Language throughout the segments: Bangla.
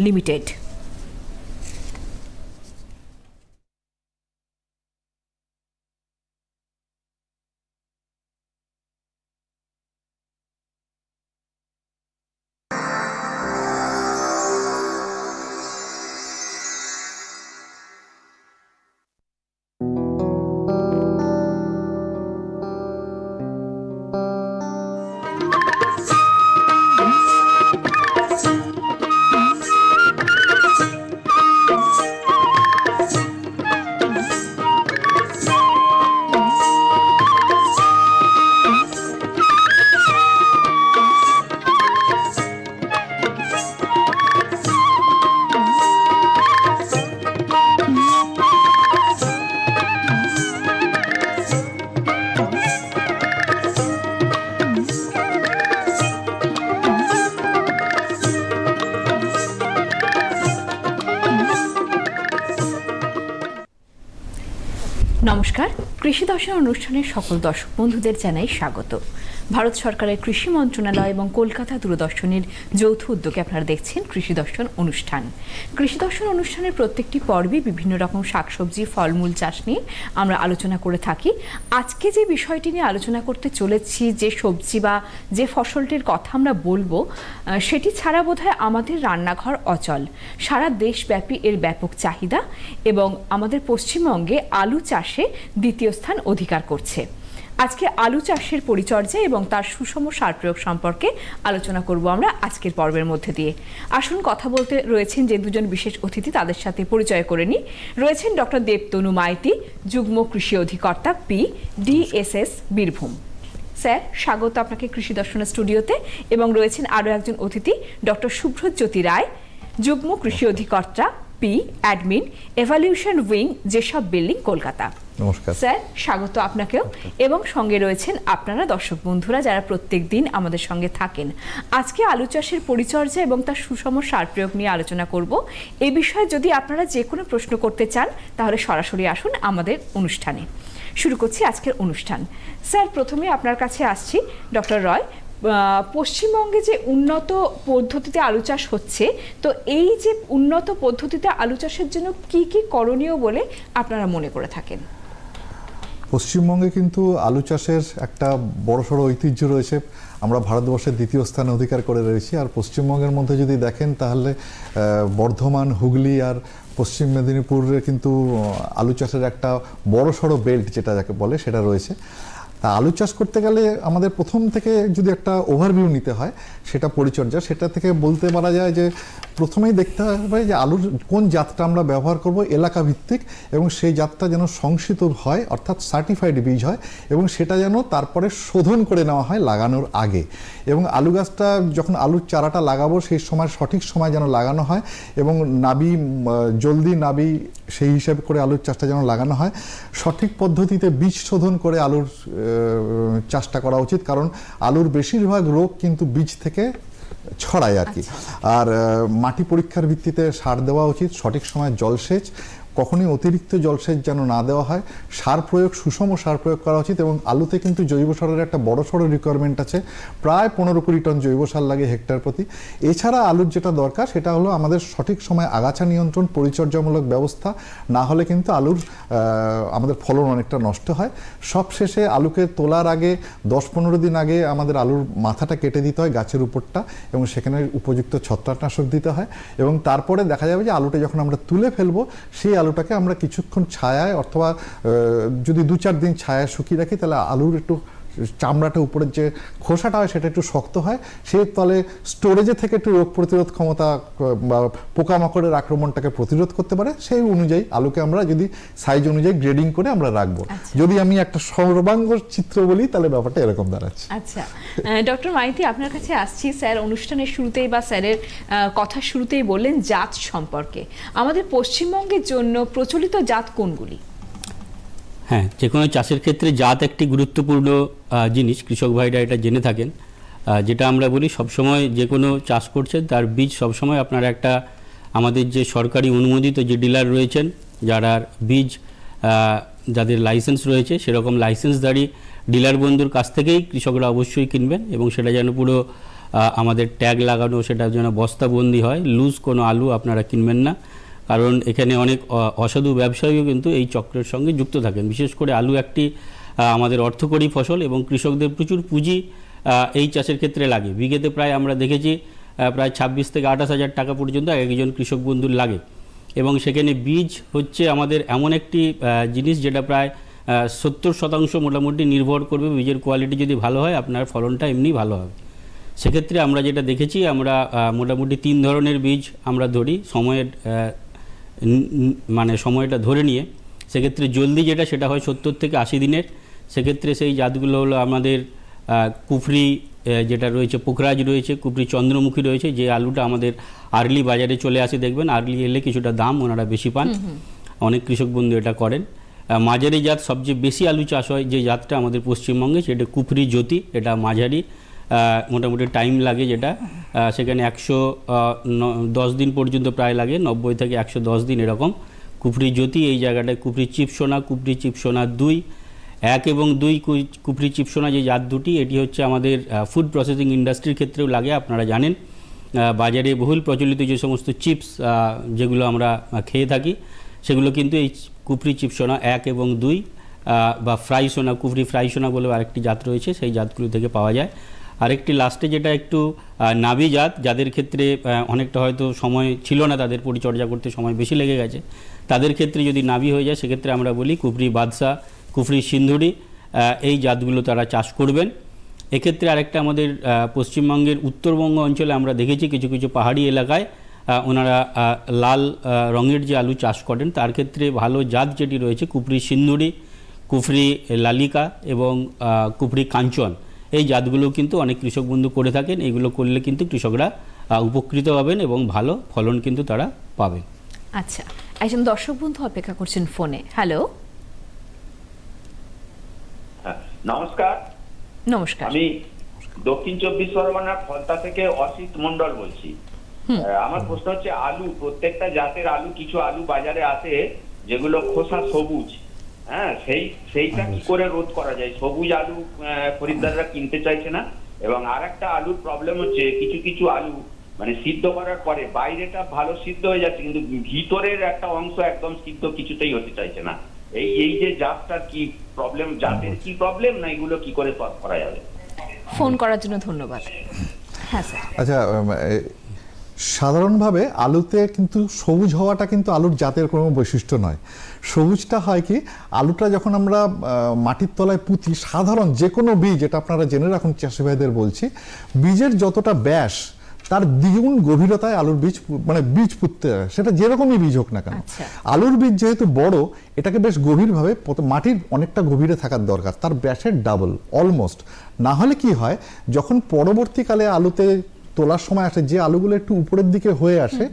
লিমিটেড নমস্কার। কৃষি দর্শন অনুষ্ঠানের সকল দর্শক বন্ধুদের জানাই স্বাগত। ভারত সরকারের কৃষি মন্ত্রণালয় এবং কলকাতা দূরদর্শনের যৌথ উদ্যোগে আপনারা দেখছেন কৃষি দর্শন অনুষ্ঠান। কৃষি দর্শন অনুষ্ঠানের প্রত্যেকটি পর্বে বিভিন্ন রকম শাকসবজি, ফলমূল, চাষ নিয়ে আমরা আলোচনা করে থাকি। আজকে যে বিষয়টি নিয়ে আলোচনা করতে চলেছি, যে সবজি বা যে ফসলটির কথা আমরা বলব সেটি ছাড়া বোধহয় আমাদের রান্নাঘর অচল। সারা দেশব্যাপী এর ব্যাপক চাহিদা এবং আমাদের পশ্চিমবঙ্গে আলু চাষে দ্বিতীয় স্থান অধিকার করছে। আজকে আলু চাষের পরিচর্যা এবং তার সুষম সার প্রয়োগ সম্পর্কে আলোচনা করব আমরা আজকের পর্বের মধ্যে দিয়ে। আসুন কথা বলতে রয়েছেন যে দুজন বিশেষ অতিথি তাদের সাথে পরিচয় করে নিই। রয়েছেন ডক্টর দেবতনু মাইতি, যুগ্ম কৃষি অধিকর্তা পি ডিএসএস বীরভূম। স্যার, স্বাগত আপনাকে কৃষি দর্শনের স্টুডিওতে এবং রয়েছেন আরও একজন অতিথি, ডক্টর শুভ্রজ্যোতি রায়, যুগ্ম কৃষি অধিকর্তা পি অ্যাডমিন, এভালিউশন উইং, যেসব বিল্ডিং কলকাতা। নমস্কার। স্যার স্বাগত আপনাকেও। এবং সঙ্গে রয়েছেন আপনারা দর্শক বন্ধুরা যারা প্রত্যেক দিন আমাদের সঙ্গে থাকেন। আজকে আলু চাষের পরিচর্যা এবং তার সুষম সার প্রয়োগ নিয়ে আলোচনা করব। এ বিষয়ে যদি আপনারা যে কোনো প্রশ্ন করতে চান তাহলে সরাসরি আসুন আমাদের অনুষ্ঠানে। শুরু করছি আজকের অনুষ্ঠান। স্যার প্রথমে আপনার কাছে আসছি ডক্টর রয়। পশ্চিমবঙ্গে যে উন্নত পদ্ধতিতে আলু চাষ হচ্ছে তো এই যে উন্নত পদ্ধতিতে আলু চাষের জন্য কি কি করণীয় বলে আপনারা মনে করে থাকেন? পশ্চিমবঙ্গে কিন্তু আলু চাষের একটা বড়সড় ঐতিহ্য রয়েছে। আমরা ভারতবর্ষের দ্বিতীয় স্থানে অধিকার করে রয়েছি। আর পশ্চিমবঙ্গের মধ্যে যদি দেখেন তাহলে বর্ধমান, হুগলি আর পশ্চিম মেদিনীপুরের কিন্তু আলু চাষের একটা বড়সড় বেল্ট যেটা যাকে বলে সেটা রয়েছে। তা আলু চাষ করতে গেলে আমাদের প্রথম থেকে যদি একটা ওভারভিউ নিতে হয়, সেটা পরিচর্যা। সেটা থেকে বলতে পারা যায় যে, প্রথমেই দেখতে হবে যে আলুর কোন জাতটা আমরা ব্যবহার করব এলাকা ভিত্তিক এবং সেই জাতটা যেন সংসিত হয়, অর্থাৎ সার্টিফাইড বীজ হয় এবং সেটা যেন তারপরে শোধন করে নেওয়া হয় লাগানোর আগে। এবং আলু গাছটা যখন আলুর চারাটা লাগাবো, সেই সময় সঠিক সময় যেন লাগানো হয় এবং নাবি জলদি নাবি সেই হিসাবে করে আলুর চাষটা যেন লাগানো হয়। সঠিক পদ্ধতিতে বীজ শোধন করে আলুর চাষটা করা উচিত। কারণ আলুর বেশিরভাগ রোগ কিন্তু বীজ থেকে ছড়ায় আর কি। আর মাটি পরীক্ষার ভিত্তিতে সার দেওয়া উচিত। সঠিক সময় জলসেচ কখনোই অতিরিক্ত জলসেচ যেন না দেওয়া হয়। সার প্রয়োগ, সুষম সার প্রয়োগ করা উচিত এবং আলুতে কিন্তু জৈব সারের একটা বড় সড়ো রিকোয়ারমেন্ট আছে। প্রায় পনেরো কুড়ি টন জৈব সার লাগে হেক্টর প্রতি। এছাড়া আলুর যেটা দরকার, সেটা হলো আমাদের সঠিক সময় আগাছা নিয়ন্ত্রণ, পরিচর্যামূলক ব্যবস্থা। না হলে কিন্তু আলুর আমাদের ফলন অনেকটা নষ্ট হয়। সবশেষে আলুকে তোলার আগে, দশ পনেরো দিন আগে আমাদের আলুর মাথাটা কেটে দিতে হয় গাছের উপরটা এবং সেখানে উপযুক্ত ছত্রাকনাশক দিতে হয়। এবং তারপরে দেখা যাবে যে আলুটা যখন আমরা তুলে ফেলব, সেই আলুটাকে আমরা কিছুক্ষণ ছায়ায় অথবা যদি দু চার দিন ছায়া শুকিয়ে রাখি তাহলে আলুর একটু চামড়াটা উপরের যে খোসাটা হয় সেটা একটু শক্ত হয় সে তলে স্টোরেজে থেকে একটু রোগ প্রতিরোধ ক্ষমতা বা পোকামাকড়ের আক্রমণটাকে প্রতিরোধ করতে পারে সেই অনুযায়ী আলুকে আমরা যদি সাইজ অনুযায়ী গ্রেডিং করে আমরা রাখব। যদি আমি একটা সর্বাঙ্গ চিত্র বলি তাহলে ব্যাপারটা এরকম দাঁড়াচ্ছে। আচ্ছা। ডক্টর মাইতি আপনার কাছে আসছি স্যার অনুষ্ঠানের শুরুতেই বা স্যারের কথা শুরুতেই বললেন জাত সম্পর্কে। আমাদের পশ্চিমবঙ্গের জন্য প্রচলিত জাত কোনগুলি? হ্যাঁ যে কোনো চাষের ক্ষেত্রে জাত একটি গুরুত্বপূর্ণ জিনিস, কৃষক ভাইরা এটা জেনে থাকেন। যেটা আমরা বলি সবসময় যে কোনো চাষ করছেন, তার বীজ সবসময় আপনারা একটা, আমাদের যে সরকারি অনুমোদিত যে ডিলার রয়েছেন, যারা বীজ যাদের লাইসেন্স রয়েছে, সেরকম লাইসেন্সধারী ডিলার বন্ধুর কাছ থেকেই কৃষকরা অবশ্যই কিনবেন এবং সেটা যেন পুরো আমাদের ট্যাগ লাগানো, সেটা যেন বস্তাবন্দি হয়, লুজ কোনো আলু আপনারা কিনবেন না। কারণ এখানে অনেক অসাধু ব্যবসায়ীও কিন্তু এই চক্রের সঙ্গে যুক্ত থাকেন। বিশেষ করে আলু একটি আমাদের অর্থকরী ফসল এবং কৃষকদের প্রচুর পুঁজি এই চাষের ক্ষেত্রে লাগে। বিঘেতে প্রায় আমরা দেখেছি প্রায় ছাব্বিশ থেকে আঠাশ হাজার টাকা পর্যন্ত একজন কৃষক বন্ধুর লাগে। এবং সেখানে বীজ হচ্ছে আমাদের এমন একটি জিনিস যেটা প্রায় সত্তর শতাংশ মোটামুটি নির্ভর করবে বীজের কোয়ালিটি যদি ভালো হয়, আপনার ফলনটা এমনি ভালো হবে। সেক্ষেত্রে আমরা যেটা দেখেছি, আমরা মোটামুটি তিন ধরনের বীজ আমরা ধরি। সময়ের মানে সময়টা ধরে নিয়ে সেক্ষেত্রে জলদি যেটা সেটা হয় সত্তর থেকে আশি দিনের। সেক্ষেত্রে সেই জাতগুলো হলো আমাদের কুফরি যেটা রয়েছে পোখরাজ রয়েছে কুফরি চন্দ্রমুখী রয়েছে যে আলুটা আমাদের আর্লি বাজারে চলে আসে দেখবেন। আর্লি এলে কিছুটা দাম ওনারা বেশি পান। অনেক কৃষক বন্ধু এটা করেন। মাঝারি জাত সবচেয়ে বেশি আলু চাষ হয় যে জাতটা আমাদের পশ্চিমবঙ্গে সেটা কুফরি জ্যোতি এটা মাঝারি। মোটামুটি টাইম লাগে যেটা। সেখানে একশো দশ দিন পর্যন্ত প্রায় লাগে, নব্বই থেকে একশো দশ দিন এরকম। কুফরি জ্যোতি এই জায়গাটায়, কুফরি চিপসোনা কুফরি চিপসোনা দুই। এক এবং দুই কুফরি চিপসোনা যে জাত দুটি, এটি হচ্ছে আমাদের ফুড প্রসেসিং ইন্ডাস্ট্রির ক্ষেত্রেও লাগে, আপনারা জানেন। বাজারে বহুল প্রচলিত যে সমস্ত চিপস যেগুলো আমরা খেয়ে থাকি, সেগুলো কিন্তু এই কুফরি চিপসোনা এক এবং দুই বা ফ্রাই সোনা, কুফরি ফ্রাই সোনা বলে আরেকটি জাত রয়েছে, সেই জাতগুলো থেকে পাওয়া যায়। আরেকটি লাস্টে যেটা একটু আহ, নাভি জাত যাদের ক্ষেত্রে অনেকটা হয়তো সময় ছিল না তাদের পরিচর্যা করতে সময় বেশি লেগে গেছে তাদের ক্ষেত্রে যদি নাভি হয়ে যায় সেক্ষেত্রে আমরা বলি কুফরি বাদশা কুফরি সিন্ধুরি এই জাতগুলো তারা চাষ করবেন। এক্ষেত্রে আরেকটা আমাদের পশ্চিমবঙ্গের উত্তরবঙ্গ অঞ্চলে আমরা দেখেছি কিছু কিছু পাহাড়ি এলাকায় ওনারা লাল রঙের যে আলু চাষ করেন তার ক্ষেত্রে ভালো জাত যেটি রয়েছে কুফরি সিন্ধুরি কুফরি লালিকা এবং কুফরি কাঞ্চন। এই জাতগুলো কিন্তু অনেক কৃষক বন্ধু করে থাকেন। এগুলো করলে কিন্তু কৃষকরা উপকৃত হবেন এবং ভালো ফলন কিন্তু তারা পাবেন আচ্ছা একজন দর্শক বন্ধু অপেক্ষা করছেন ফোনে। হ্যালো। হ্যাঁ, নমস্কার। নমস্কার। আমি দক্ষিণ চব্বিশ পরগনার ফলতা থেকে অসিত মন্ডল বলছি। আমার প্রশ্ন হচ্ছে আলু প্রত্যেকটা জাতের আলু কিছু আলু বাজারে আসে যেগুলো খোসা সবুজ। হ্যাঁ সেই সেইটা কি করে রোধ করা যায়? সবুজ আলু আহ, খরিদ্দাররা কিনতে চাইছে না? এবং আর একটা আলুর প্রবলেম হচ্ছে কিছু কিছু আলু মানে সিদ্ধ করার পরে বাইরেটা ভালো সিদ্ধ হয়ে যাচ্ছে কিন্তু ভিতরের একটা অংশ একদম সিদ্ধ কিছুতেই হতে চাইছে না। এই এই যে জাতটার কি প্রবলেম জাতের কি প্রবলেম না এগুলো কি করে solve করা যাবে? ফোন করার জন্য ধন্যবাদ। হ্যাঁ স্যার। আচ্ছা সাধারণভাবে আলুতে কিন্তু সবুজ হওয়াটা কিন্তু আলুর জাতের কোনো বৈশিষ্ট্য নয়। সবুজটা হয় কি আলুটা যখন আমরা মাটির তলায় পুঁতি সাধারণ যে কোনো বীজ এটা আপনারা জেনে রাখুন চাষি ভাইদের বলছি বীজের যতটা ব্যাস তার দ্বিগুণ গভীরতায় আলুর বীজ মানে বীজ পুঁততে হয়। সেটা যেরকমই বীজ হোক না কেন। আচ্ছা। আলুর বীজ যেহেতু বড় এটাকে বেশ গভীরভাবে মাটির অনেকটা গভীরে থাকার দরকার তার ব্যাসের ডাবল অলমোস্ট। না হলে কি হয় যখন পরবর্তীকালে আলুতে তোলার সময় আসে যে আলুগুলো একটু উপরের দিকে হয়ে আসে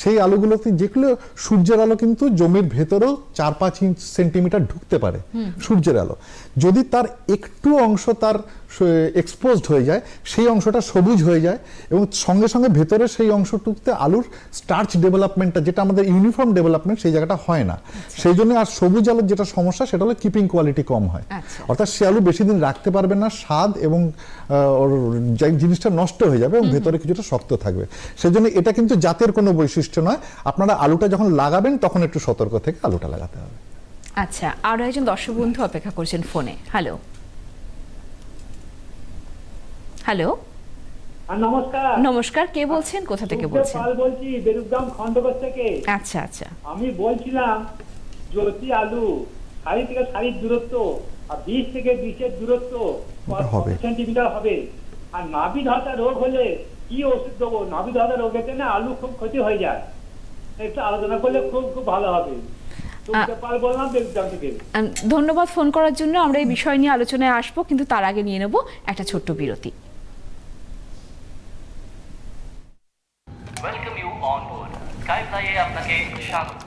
সেই আলুগুলোতে যেগুলো সূর্যের আলো কিন্তু জমির ভেতরেও চার পাঁচ ইঞ্চ সেন্টিমিটার ঢুকতে পারে সূর্যের আলো। যদি তার একটু অংশ তার এক্সপোজড হয়ে যায় সেই অংশটা সবুজ হয়ে যায় এবং সঙ্গে সঙ্গে ভেতরে সেই অংশটুকুতে আলুর স্টার্চ ডেভেলপমেন্টটা যেটা আমাদের ইউনিফর্ম ডেভেলপমেন্ট সেই জায়গাটা হয় না। সেই জন্য আর সবুজ আলুর যেটা সমস্যা সেটা হলো কিপিং কোয়ালিটি কম হয়। আচ্ছা। অর্থাৎ সে আলু বেশি দিন রাখতে পারবে না স্বাদ এবং জিনিসটা নষ্ট হয়ে যাবে এবং ভেতরে কিছুটা শক্ত থাকবে। সেই জন্য এটা কিন্তু জাতের কোনো বৈশিষ্ট্য নয়। আপনারা আলুটা যখন লাগাবেন তখন একটু সতর্ক থেকে আলুটা লাগাতে হবে। আচ্ছা আরও একজন দর্শক বন্ধু অপেক্ষা করছেন ফোনে। Hello hello. নমস্কার। নমস্কার কে বলছেন? কোথা থেকে বলছেন? পাল বলছি বেরুগ্রাম খন্ডকর থেকে। আচ্ছা আচ্ছা। আমি বলছিলাম জ্যোতি আলু সারি থেকে সারির দূরত্ব আর বীজ থেকে বীজের দূরত্ব হবে। সেন্টিমিটার হবে? আর নাভি ধসা রোগ হলে কি ওষুধ দেবো? নাভি ধসা রোগেতে না আলু খুব ক্ষতি হয়ে যায়। একটু আলোচনা করলে খুব খুব ভালো হবে। ধন্যবাদ ফোন করার জন্য। আমরা এই বিষয় নিয়ে আলোচনায় আসব কিন্তু তার আগে নিয়ে নেব একটা ছোট্ট বিরতি। স্বাগত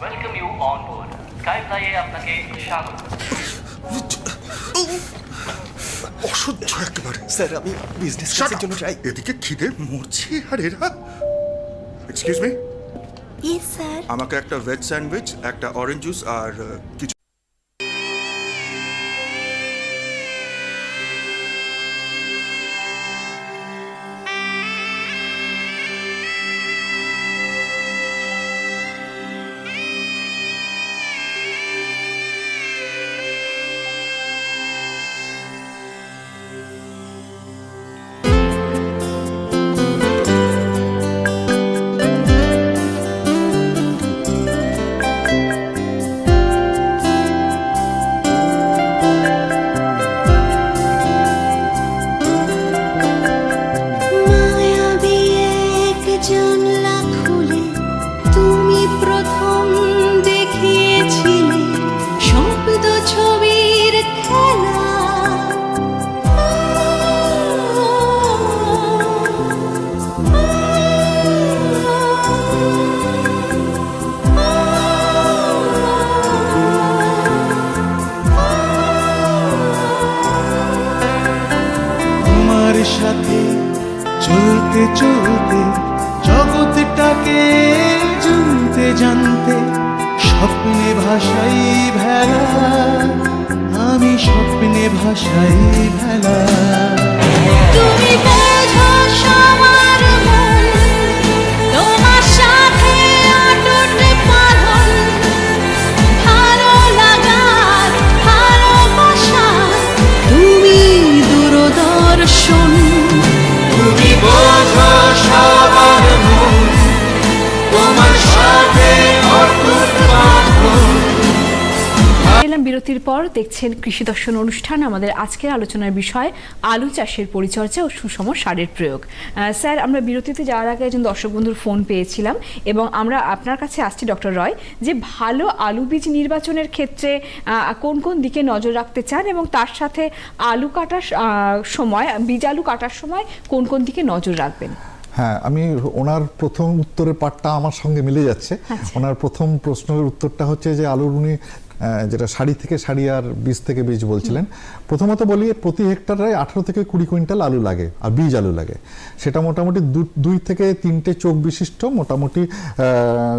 welcome you on board sky ফ্লাইয়ে আপনাকে স্বাগত অসহ্য একেবারে। স্যার আমি বিজনেস ক্লাসের জন্য ট্রাই এদিকে খিদে মরছি আর এরা এক্সকিউজ মি ইয়েস স্যার আমাকে একটা ভেজ স্যান্ডউইচ একটা অরেঞ্জ জুস আর কিছু চলতে চলতে জগৎটাকে জানতে জানতে স্বপ্নে ভাষাই ভেলা আমি স্বপ্নে ভাষাই ভেলা। তুমি বোঝো এলাম বিরতির পর দেখছেন কৃষি দর্শন অনুষ্ঠান আমাদের আজকের আলোচনার বিষয় আলু চাষের পরিচর্যা ও সুষম সারের প্রয়োগ। স্যার আমরা বিরতিতে যাওয়ার আগে একজন দর্শক বন্ধুর ফোন পেয়েছিলাম এবং আমরা আপনার কাছে আসছি ডক্টর রয় যে ভালো আলু বীজ নির্বাচনের ক্ষেত্রে কোন কোন দিকে নজর রাখতে চান এবং তার সাথে আলু কাটার সময় বীজ আলু কাটার সময় কোন কোন দিকে নজর রাখবেন? হ্যাঁ আমি ওনার প্রথম উত্তরের পার্টটা আমার সঙ্গে মিলে যাচ্ছে। ওনার প্রথম প্রশ্নের উত্তরটা হচ্ছে যে আলুর উনি যেটা শাড়ি থেকে শাড়ি আর বীজ থেকে বীজ বলছিলেন প্রথমত বলি প্রতি হেক্টরে আঠারো থেকে কুড়ি কুইন্টাল আলু লাগে আর বীজ আলু লাগে। সেটা মোটামুটি দু- দুই থেকে তিনটে চোখ বিশিষ্ট মোটামুটি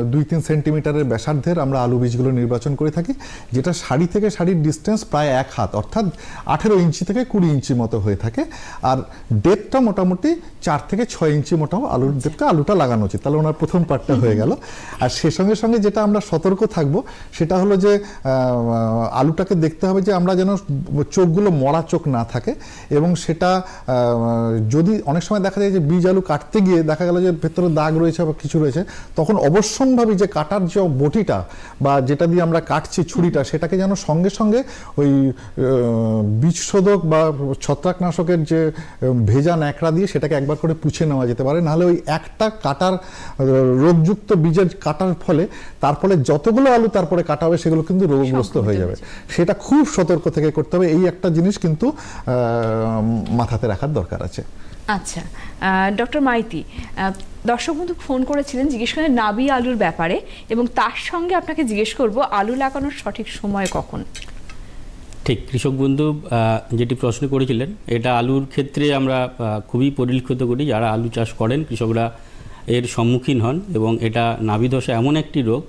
দুই তিন সেন্টিমিটারের ব্যাসার্ধের আমরা আলু বীজগুলো নির্বাচন করে থাকি যেটা শাড়ি থেকে শাড়ির ডিস্টেন্স প্রায় এক হাত অর্থাৎ আঠেরো ইঞ্চি থেকে কুড়ি ইঞ্চি মতো হয়ে থাকে। আর ডেপটা মোটামুটি চার থেকে ছয় ইঞ্চি মোটাও আলুর ডেপটা আলুটা লাগানো উচিত। তাহলে ওনার প্রথম পার্টটা হয়ে গেল। আর সে সঙ্গে সঙ্গে যেটা আমরা সতর্ক থাকব সেটা হলো যে আলুটাকে দেখতে হবে যে আমরা যেন চোখগুলো মরা চোখ না থাকে এবং সেটা যদি অনেক সময় দেখা যায় যে বীজ আলু কাটতে গিয়ে দেখা গেল যে ভেতরে দাগ রয়েছে বা কিছু রয়েছে তখন অবশ্যম্ভাবী যে কাটার যে বটিটা বা যেটা দিয়ে আমরা কাটছি ছুরিটা সেটাকে যেন সঙ্গে সঙ্গে ওই আহ, বীজশোধক বা ছত্রাকনাশকের যে ভেজা ন্যাকড়া দিয়ে সেটাকে একবার করে পুছে নেওয়া যেতে পারে। নাহলে ওই একটা কাটার রোগযুক্ত বীজের কাটার ফলে তার ফলে যতগুলো আলু তারপরে কাটা হবে সেগুলো কিন্তু রোগগ্রস্ত হয়ে যাবে। সেটা খুব সতর্ক থেকে করতে হবে। এই একটা জিনিস কিন্তু মাথাতে রাখার দরকার আছে। আচ্ছা ডক্টর মাইতি দর্শক বন্ধু ফোন করেছিলেন জিজ্ঞেস করেন নাবি আলুর ব্যাপারে এবং তার সঙ্গে আপনাকে জিজ্ঞেস করব আলু লাগানোর সঠিক সময় কখন? ঠিক কৃষক বন্ধু যেটি প্রশ্ন করেছিলেন এটা আলুর ক্ষেত্রে আমরা খুবই পরিলক্ষিত করি। যারা আলু চাষ করেন কৃষকরা এর সম্মুখীন হন এবং এটা নাভিদশা এমন একটি রোগ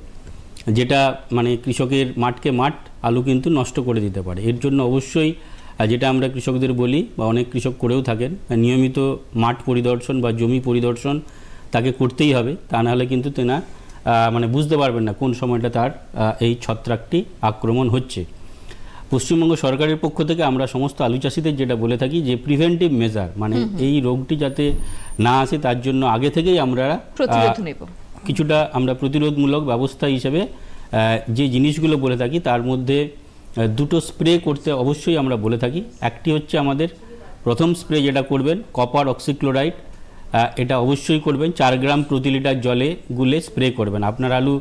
যেটা মানে কৃষকের মাঠকে মাঠ আলু কিন্তু নষ্ট করে দিতে পারে। এর জন্য অবশ্যই যেটা আমরা কৃষকদের বলি বা অনেক কৃষক করেও থাকেন নিয়মিত মাঠ পরিদর্শন বা জমি পরিদর্শন তাকে করতেই হবে। তা নাহলে কিন্তু তেনা মানে বুঝতে পারবেন না কোন সময়টা তার এই ছত্রাকটি আক্রমণ হচ্ছে। পশ্চিমবঙ্গ সরকারের পক্ষ থেকে আমরা সমস্ত আলু চাষিদের যেটা বলে থাকি যে প্রিভেন্টিভ মেজার মানে এই রোগটি যাতে না আসে তার জন্য আগে থেকেই আমরা প্রতিরোধ কিছুটা আমরা প্রতিরোধমূলক ব্যবস্থা হিসেবে যে জিনিসগুলো বলে থাকি, তার মধ্যে দুটো স্প্রে করতে অবশ্যই আমরা বলে থাকি। একটি হচ্ছে আমাদের প্রথম স্প্রে যেটা করবেন, কপার অক্সিক্লোরাইড এটা অবশ্যই করবেন। চার গ্রাম প্রতি লিটার জলে গুলে স্প্রে করবেন। আপনার আলু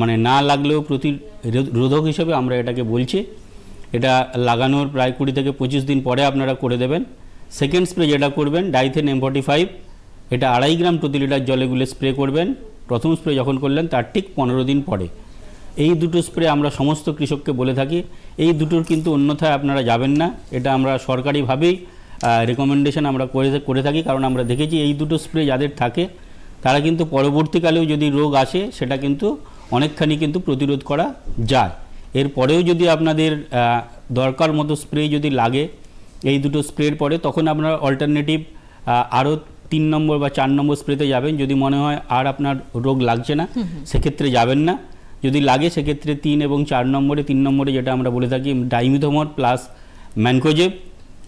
মানে না লাগলেও প্রতি রোধক হিসেবে আমরা এটাকে বলছি। এটা লাগানোর প্রায় কুড়ি থেকে পঁচিশ দিন পরে আপনারা করে দেবেন। সেকেন্ড স্প্রে যেটা করবেন, ডাইথেন এম ফর্টি ফাইভ, এটা আড়াই গ্রাম প্রতি লিটার জলে গুলে স্প্রে করবেন। প্রথম স্প্রে যখন করলেন, তার ঠিক পনেরো দিন পরে। এই দুটো স্প্রে আমরা সমস্ত কৃষককে বলে থাকি। এই দুটোর কিন্তু অন্যথায় আপনারা যাবেন না। এটা আমরা সরকারিভাবেই রেকমেন্ডেশন আমরা করে করে থাকি। কারণ আমরা দেখেছি এই দুটো স্প্রে যাদের থাকে তারা কিন্তু পরবর্তীকালেও যদি রোগ আসে সেটা কিন্তু অনেকখানি কিন্তু প্রতিরোধ করা যায়। এরপরেও যদি আপনাদের দরকার মতো স্প্রে যদি লাগে এই দুটো স্প্রের পরে তখন আপনার অল্টারনেটিভ আরও তিন নম্বর বা চার নম্বর স্প্রেতে যাবেন। যদি মনে হয় আর আপনার রোগ লাগছে না সেক্ষেত্রে যাবেন না। যদি লাগে সেক্ষেত্রে তিন এবং চার নম্বরে, তিন নম্বরে যেটা আমরা বলে থাকি ডাইমিথোমর প্লাস ম্যানকোজেব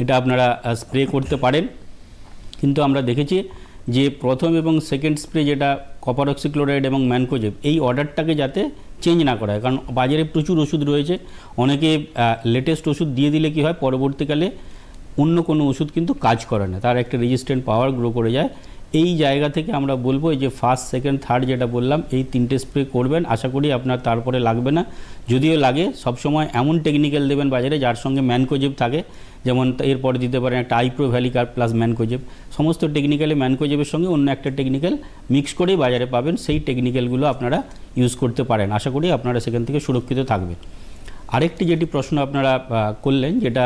এটা আপনারা স্প্রে করতে পারেন। কিন্তু আমরা দেখেছি যে প্রথম এবং সেকেন্ড স্প্রে যেটা কপার অক্সিক্লোরাইড এবং ম্যানকোজেব এই অর্ডারটাকে যাতে চেঞ্জ না করা হয় কারণ বাজারে প্রচুর ওষুধ রয়েছে। অনেকে লেটেস্ট ওষুধ দিয়ে দিলে কি হয়, পরবর্তীকালে অন্য কোনো ওষুধ কিন্তু কাজ করে না। তার একটা রেজিস্ট্যান্ট পাওয়ার গ্রো করে যায়। এই জায়গা থেকে আমরা বলব এই যে ফার্স্ট সেকেন্ড থার্ড যেটা বললাম এই তিনটে স্প্রে করবেন। আশা করি আপনার তারপরে লাগবে না। যদিও লাগে সবসময় এমন টেকনিক্যাল দেবেন বাজারে যার সঙ্গে ম্যানকোজেব থাকে। যেমন এরপরে দিতে পারেন একটা আইপ্রো ভ্যালিকার প্লাস ম্যানকোজেব। সমস্ত টেকনিক্যালি ম্যানকোজেবের সঙ্গে অন্য একটা টেকনিক্যাল মিক্স করেই বাজারে পাবেন। সেই টেকনিক্যালগুলো আপনারা ইউজ করতে পারেন। আশা করি আপনারা সেখান থেকে সুরক্ষিত থাকবেন। আরেকটি যেটি প্রশ্ন আপনারা করলেন যেটা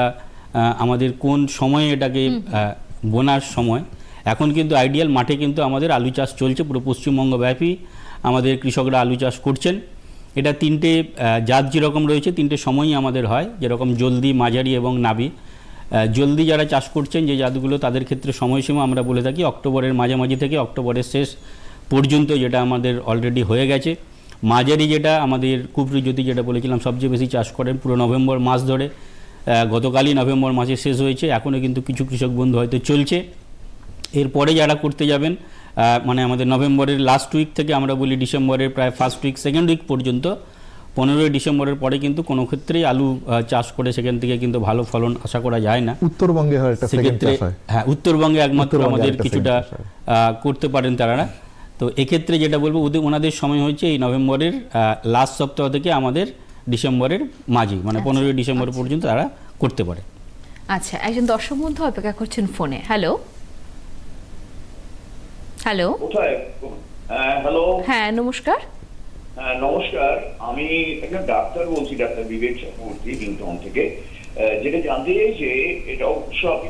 আমাদের কোন সময়ে এটাকে বোনার সময় এখন কিন্তু আইডিয়াল মাঠে কিন্তু আমাদের আলু চাষ চলছে, পুরো পশ্চিমবঙ্গব্যাপী আমাদের কৃষকরা আলু চাষ করছেন। এটা তিনটে জাত যেরকম রয়েছে, তিনটে সময়ই আমাদের হয়। যেরকম জলদি, মাঝারি এবং নাবি। জলদি যারা চাষ করছেন, যে জাতগুলো, তাদের ক্ষেত্রে সময়সীমা আমরা বলে থাকি অক্টোবরের মাঝামাঝি থেকে অক্টোবরের শেষ পর্যন্ত যেটা আমাদের অলরেডি হয়ে গেছে। মাঝারি যেটা আমাদের কুপরি জ্যোতি যেটা বলেছিলাম, সবচেয়ে বেশি চাষ করেন পুরো নভেম্বর মাস ধরে। গতকালই নভেম্বর মাসে শেষ হয়েছে। এখনও কিন্তু কিছু কৃষক বন্ধু হয়তো চলছে। এরপরে যারা করতে যাবেন মানে আমাদের নভেম্বরের লাস্ট উইক থেকে আমরা বলি ডিসেম্বরের প্রায় ফার্স্ট উইক সেকেন্ড উইক পর্যন্ত পনেরোই ডিসেম্বরের পরে কিন্তু কোনো ক্ষেত্রেই আলু চাষ করে সেখান থেকে কিন্তু ভালো ফলন আশা করা যায় না। উত্তরবঙ্গে হয় সেক্ষেত্রে হ্যাঁ। উত্তরবঙ্গে একমাত্র আমাদের কিছুটা করতে পারেন তারা তো এক্ষেত্রে যেটা বলব ওদের ওনাদের সময় হয়েছে এই নভেম্বরের লাস্ট সপ্তাহ থেকে আমাদের ডিসেম্বরের মাঝি মানে পনেরোই ডিসেম্বর পর্যন্ত তারা করতে পারে। আচ্ছা একজন দর্শক বন্ধু অপেক্ষা করছেন ফোনে। হ্যালো হ্যালো হ্যাঁ নমস্কার। হ্যাঁ, নমস্কার। আমি একটা ডাক্তার বলছি ডাক্তার বিবেক চক্রবর্তী নিউটন থেকে। যেটা জানতে এটা অবশ্য আপনি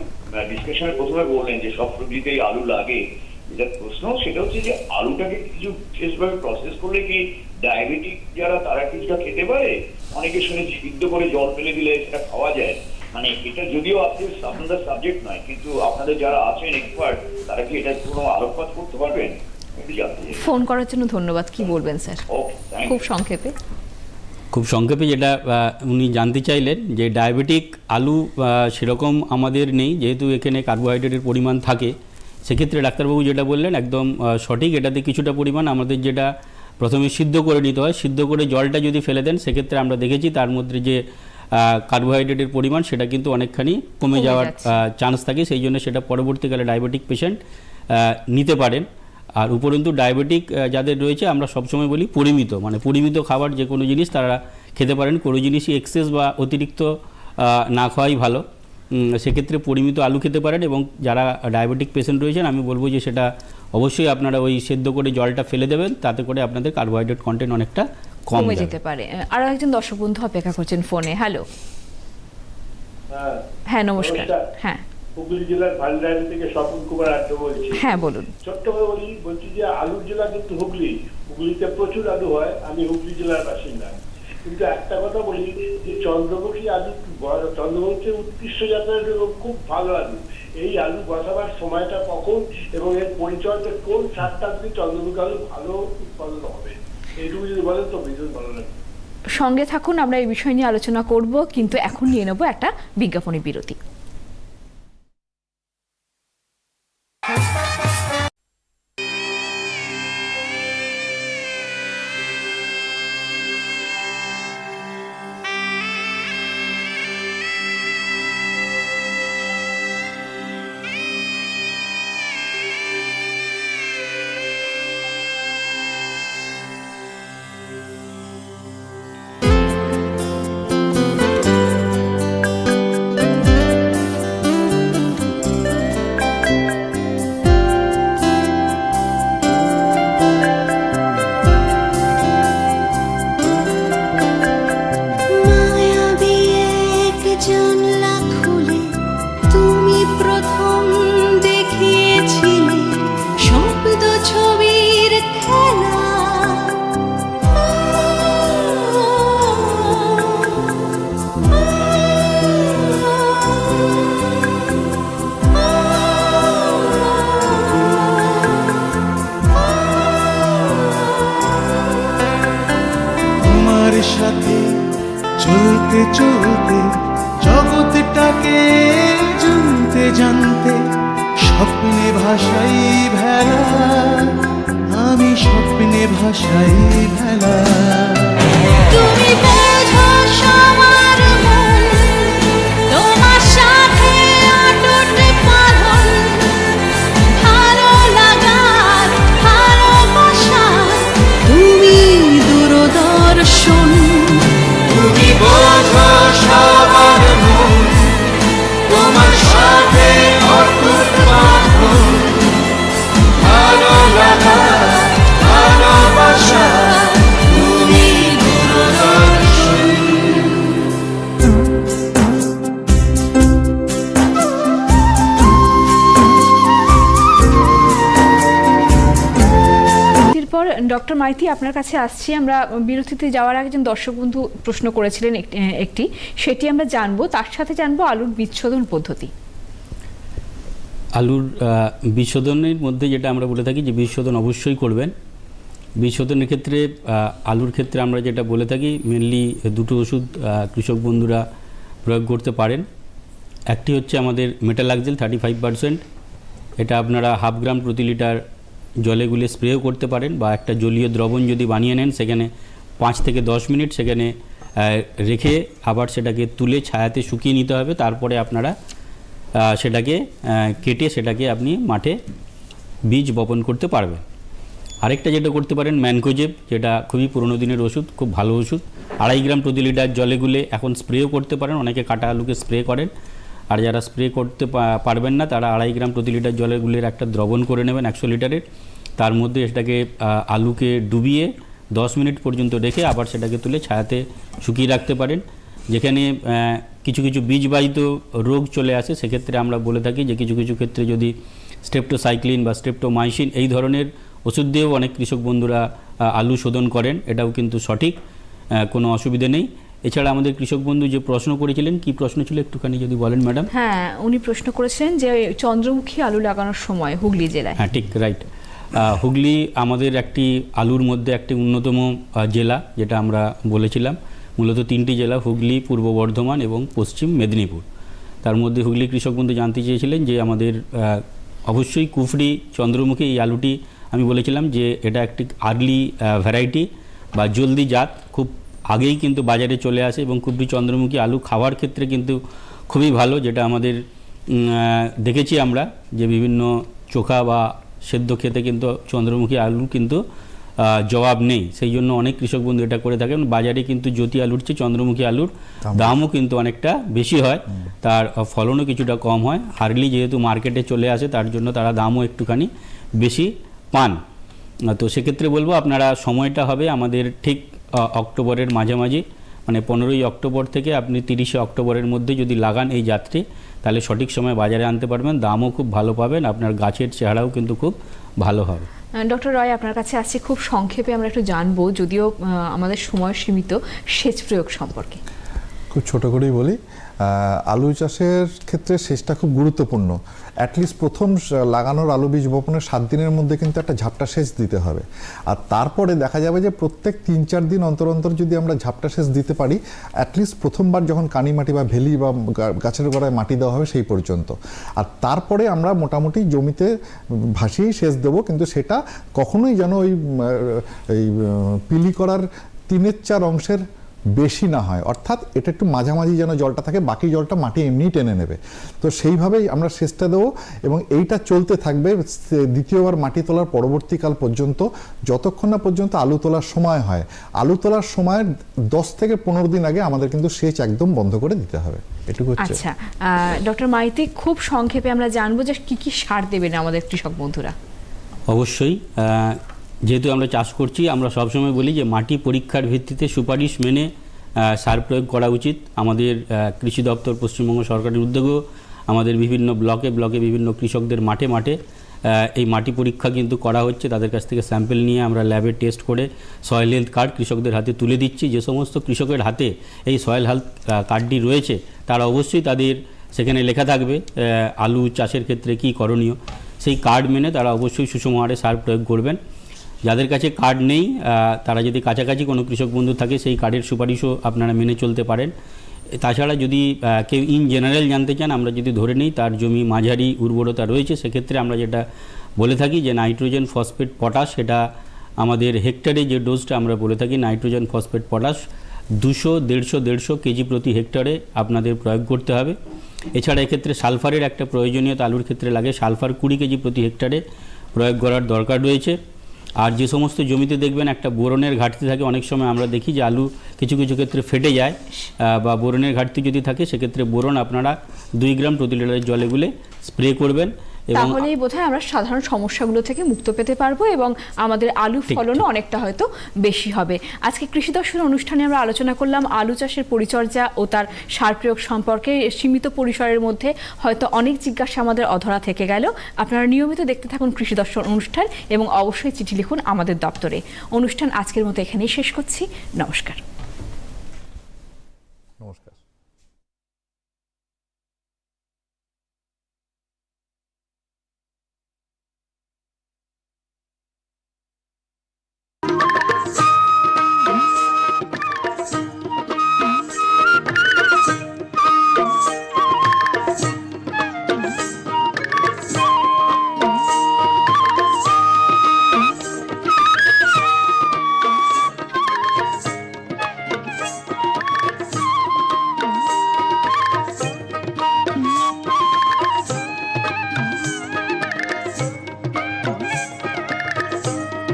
ডিসকাশনের প্রথমে বললেন যে সব সবজিতেই আলু লাগে। যেটা প্রশ্ন সেটা হচ্ছে যে আলুটাকে কিছু বিশেষভাবে প্রসেস করলে কি ডায়াবেটিক যারা তারা কিছুটা খেতে পারে? অনেকে শুনেছি সিদ্ধ করে জল ফেলে দিলে সেটা খাওয়া যায়। মানে এটা যদিও আপনি আপনাদের সাবজেক্ট নয় কিন্তু আপনাদের যারা আছেন এক্সপার্ট তারা কি এটা কোনো আলোকপাত করতে পারবেন? ফোন করার জন্য ধন্যবাদ। কি বলবেন স্যার? খুব সংক্ষেপে। খুব সংক্ষেপে যেটা উনি জানতে চাইলেন যে ডায়াবেটিক আলু সেরকম আমাদের নেই যেহেতু এখানে কার্বোহাইড্রেটের পরিমাণ থাকে সেক্ষেত্রে ডাক্তারবাবু যেটা বললেন একদম সঠিক এটাতে কিছুটা পরিমাণ আমাদের যেটা প্রথমে সিদ্ধ করে নিতে হয়। সিদ্ধ করে জলটা যদি ফেলে দেন সেক্ষেত্রে আমরা দেখেছি তার মধ্যে যে কার্বোহাইড্রেটের পরিমাণ সেটা কিন্তু অনেকখানি কমে যাওয়ার চান্স থাকে। সেই জন্য সেটা পরবর্তীকালে ডায়াবেটিক পেশেন্ট নিতে পারেন। আর উপরন্তু ডায়াবেটিক যাদের রয়েছে আমরা সবসময় বলি পরিমিত। মানে পরিমিত খাবার যে কোনো জিনিস তারা খেতে পারেন। কোনো জিনিসই এক্সেস বা অতিরিক্ত না খাওয়াই ভালো। সেক্ষেত্রে পরিমিত আলু খেতে পারেন এবং যারা ডায়াবেটিক পেশেন্ট রয়েছেন আমি বলব যে সেটা অবশ্যই আপনারা ওই সেদ্ধ করে জলটা ফেলে দেবেন। তাতে করে আপনাদের কার্বোহাইড্রেট কন্টেন্ট অনেকটা কম যেতে পারে। আরও একজন দর্শক বন্ধু অপেক্ষা করছেন ফোনে। হ্যালো হ্যাঁ। হ্যাঁ নমস্কার। হ্যাঁ। হুগলি জেলার ভান্ডারি থেকে স্বপন কুমার আড্ড বলছি। হ্যাঁ বলুন। ছোট্ট করে বলি বলছি যে আলুর জেলা কিন্তু হুগলি। হুগলিতে প্রচুর আলু হয়। আমি হুগলি জেলার বাসিন্দা। কিন্তু একটা কথা বলি যে চন্দ্রমুখী আলু চন্দ্রমুখী উৎকৃষ্ট জাতের খুব ভালো আলু। এই আলু বসাবার সময়টা কখন এবং এর পরিচর্যা কোন সারটা দিয়ে চন্দ্রমুখী আলু ভালো উৎপাদন হবে? সঙ্গে থাকুন, আমরা এই বিষয় নিয়ে আলোচনা করব, কিন্তু এখন নিয়ে নেব একটা বিজ্ঞাপনী বিরতি। সাথে চলতে চলতে, জগৎটাকে জানতে জানতে, স্বপ্নে ভাষাই ভেলা, আমি স্বপ্নে ভাষাই ভেলা। তুমি সবার ডক্টর মাইতি আপনার কাছে আসছি। আমরা বিরতিতে যাওয়ার আগে একজন দর্শক বন্ধু প্রশ্ন করেছিলেন এক- একটি। সেটি আমরা জানব। তার সাথে জানব আলুর বিচ্ছোদন পদ্ধতি। আলুর আহ, বীজ শোধনের মধ্যে যেটা আমরা বলে থাকি যে বীজ শোধন অবশ্যই করবেন। বীজ শোধনের ক্ষেত্রে আলুর ক্ষেত্রে আমরা যেটা বলে থাকি মেনলি দুটো ওষুধ কৃষক বন্ধুরা প্রয়োগ করতে পারেন। একটি হচ্ছে আমাদের মেটালাক্সেল থার্টি ফাইভ পার্সেন্ট এটা আপনারা হাফ গ্রাম প্রতি লিটার জলে গুলে স্প্রেও করতে পারেন বা একটা জলীয় দ্রবণ যদি বানিয়ে নেন, সেখানে পাঁচ থেকে দশ মিনিট সেখানে রেখে আবার সেটাকে তুলে ছায়াতে শুকিয়ে নিতে হবে। তারপরে আপনারা সেটাকে কেটে সেটাকে আপনি মাঠে বীজ বপন করতে পারবেন। আরেকটা যেটা করতে পারেন, ম্যানকোজেব, যেটা খুবই পুরনো দিনের ওষুধ, খুব ভালো ওষুধ। আড়াই গ্রাম প্রতি লিটার জলে গুলে এখন স্প্রেও করতে পারেন। অনেকে কাটা আলুকে স্প্রে করেন। আর যারা স্প্রে করতে পারবেন না, তারা আড়াই গ্রাম প্রতি লিটার জলের গুলের একটা দ্রবণ করে নেবেন, একশো লিটারের। তার মধ্যে সেটাকে আলুকে ডুবিয়ে দশ মিনিট পর্যন্ত রেখে আবার সেটাকে তুলে ছায়াতে শুকিয়ে রাখতে পারেন। যেখানে কিছু কিছু বীজবাহিত রোগ চলে আসে, সেক্ষেত্রে আমরা বলে থাকি যে কিছু কিছু ক্ষেত্রে যদি স্টেপটোসাইক্লিন বা স্টেপটোমাইসিন এই ধরনের ওষুধ দিয়েও অনেক কৃষক বন্ধুরা আলু শোধন করেন, এটাও কিন্তু সঠিক কোনো অসুবিধে নেই। এছাড়া আমাদের কৃষক বন্ধু যে প্রশ্ন করেছিলেন কি প্রশ্ন ছিল একটুখানি যদি বলেন ম্যাডাম? হ্যাঁ উনি প্রশ্ন করেছিলেন যে চন্দ্রমুখী আলু লাগানোর সময় হুগলি জেলায়। হ্যাঁ ঠিক রাইট হুগলি আমাদের একটি আলুর মধ্যে একটি অন্যতম জেলা যেটা আমরা বলেছিলাম। মূলত তিনটি জেলা হুগলি পূর্ব বর্ধমান এবং পশ্চিম মেদিনীপুর। তার মধ্যে হুগলি কৃষক বন্ধু জানতে চেয়েছিলেন যে আমাদের অবশ্যই কুফরি চন্দ্রমুখী এই আলুটি আমি বলেছিলাম যে এটা একটি আর্লি ভ্যারাইটি বা জলদি জাত খুব আগেই কিন্তু বাজারে চলে আসে এবং কুফরি চন্দ্রমুখী আলু খাওয়ার ক্ষেত্রে কিন্তু খুবই ভালো যেটা আমাদের দেখেছি আমরা যে বিভিন্ন চোখা বা সেদ্ধ খেতে কিন্তু চন্দ্রমুখী আলু কিন্তু জবাব নেই। সেই জন্য অনেক কৃষক বন্ধু এটা করে থাকেন। বাজারে কিন্তু জ্যোতি আলুর চেয়ে চন্দ্রমুখী আলুর দামও কিন্তু অনেকটা বেশি হয়। তার ফলনও কিছুটা কম হয়। হার্ডলি যেহেতু মার্কেটে চলে আসে তার জন্য তারা দামও একটুখানি বেশি পান। তো সেক্ষেত্রে বলব আপনারা সময়টা হবে আমাদের ঠিক অক্টোবরের মাঝামাঝি মানে পনেরোই অক্টোবর থেকে আপনি তিরিশে অক্টোবরের মধ্যে যদি লাগান এই যাত্রী, তাহলে সঠিক সময় বাজারে আনতে পারবেন, দামও খুব ভালো পাবেন, আপনার গাছের চেহারাও কিন্তু খুব ভালো হবে। ডক্টর রয়, আপনার কাছে আসছি, খুব সংক্ষেপে আমরা একটু জানব, যদিও আমাদের সময় সীমিত, সেচ প্রয়োগ সম্পর্কে। খুব ছোট করেই বলি আলু চাষের ক্ষেত্রে সেচটা খুব গুরুত্বপূর্ণ। অ্যাটলিস্ট প্রথম লাগানোর আলু বীজ বপনের সাত দিনের মধ্যে কিন্তু একটা ঝাপটা সেচ দিতে হবে। আর তারপরে দেখা যাবে যে প্রত্যেক তিন চার দিন অন্তর অন্তর যদি আমরা ঝাপটা সেচ দিতে পারি অ্যাটলিস্ট প্রথমবার যখন কানি মাটি বা ভেলি বা গাছের গোড়ায় মাটি দেওয়া হবে সেই পর্যন্ত। আর তারপরে আমরা মোটামুটি জমিতে ভাসিয়েই সেচ দেবো, কিন্তু সেটা কখনোই যেন ওই পিলি করার তিনের চার অংশের বেশি না হয়। অর্থাৎ এটা একটু মাঝামাঝি যেন জলটা থাকে বাকি জলটা মাটি এমনিই টেনে নেবে। তো সেইভাবেই আমরা সেচটা দেবো এবং এইটা চলতে থাকবে দ্বিতীয়বার মাটি তোলার পরবর্তীকাল পর্যন্ত। যতক্ষণ না পর্যন্ত আলু তোলার সময় হয় আলু তোলার সময় দশ থেকে পনেরো দিন আগে আমাদের কিন্তু সেচ একদম বন্ধ করে দিতে হবে। এটুকু হচ্ছে। আচ্ছা ডক্টর মাইতি খুব সংক্ষেপে আমরা জানব যে কি কি সার দেবেন আমাদের কৃষক বন্ধুরা? অবশ্যই যেহেতু আমরা চাষ করছি, আমরা সবসময় বলি যে মাটি পরীক্ষার ভিত্তিতে সুপারিশ মেনে সার প্রয়োগ করা উচিত। আমাদের কৃষি দপ্তর, পশ্চিমবঙ্গ সরকারের উদ্যোগেও আমাদের বিভিন্ন ব্লকে ব্লকে বিভিন্ন কৃষকদের মাঠে মাঠে এই মাটি পরীক্ষা কিন্তু করা হচ্ছে। তাদের কাছ থেকে স্যাম্পেল নিয়ে আমরা ল্যাবে টেস্ট করে সয়েল হেলথ কার্ড কৃষকদের হাতে তুলে দিচ্ছি। যে সমস্ত কৃষকের হাতে এই সয়েল হেলথ কার্ডটি রয়েছে, তারা অবশ্যই তাদের সেখানে লেখা থাকবে আলু চাষের ক্ষেত্রে কী করণীয়। সেই কার্ড মেনে তারা অবশ্যই সুষম হারে সার প্রয়োগ করবেন। যাদের কাছে কার্ড নেই তারা যদি কাছাকাছি কোনো কৃষক বন্ধু থাকে, সেই কার্ডের সুপারিশও আপনারা মেনে চলতে পারেন। তাছাড়া যদি কেউ ইন জেনারেল জানতে চান, আমরা যদি ধরে নিই, তার জমি মাঝারি উর্বরতা রয়েছে, সেক্ষেত্রে আমরা যেটা বলে থাকি যে নাইট্রোজেন ফসফেট পটাশ সেটা আমাদের হেক্টরে যে ডোজটা আমরা বলে থাকি নাইট্রোজেন ফসফেট পটাশ দুশো, দেড়শো দেড়শো কেজি প্রতি হেক্টরে আপনাদের প্রয়োগ করতে হবে। এছাড়া এক্ষেত্রে সালফারের একটা প্রয়োজনীয়তা আলুর ক্ষেত্রে লাগে সালফার কুড়ি কেজি প্রতি হেক্টরে প্রয়োগ করার দরকার রয়েছে। আর যে সমস্ত জমিতে দেখবেন একটা বোরনের ঘাটতি থাকে, অনেক সময় আমরা দেখি যে আলু কিছু কিছু ক্ষেত্রে ফেটে যায় বা বোরনের ঘাটতি যদি থাকে, সেক্ষেত্রে বোরন আপনারা দুই গ্রাম প্রতি লিটারের জলে গুলে স্প্রে করবেন। তাহলেই বোধহয় আমরা সাধারণ সমস্যাগুলো থেকে মুক্ত পেতে পারব এবং আমাদের আলু ফলনও অনেকটা হয়তো বেশি হবে। আজকে কৃষি দর্শন অনুষ্ঠানে আমরা আলোচনা করলাম আলু চাষের পরিচর্যা ও তার সার প্রয়োগ সম্পর্কে। সীমিত পরিসরের মধ্যে হয়তো অনেক জিজ্ঞাসা আমাদের অধরা থেকে গেল। আপনারা নিয়মিত দেখতে থাকুন কৃষি দর্শন অনুষ্ঠান এবং অবশ্যই চিঠি লিখুন আমাদের দপ্তরে। অনুষ্ঠান আজকের মতো এখানেই শেষ করছি। নমস্কার।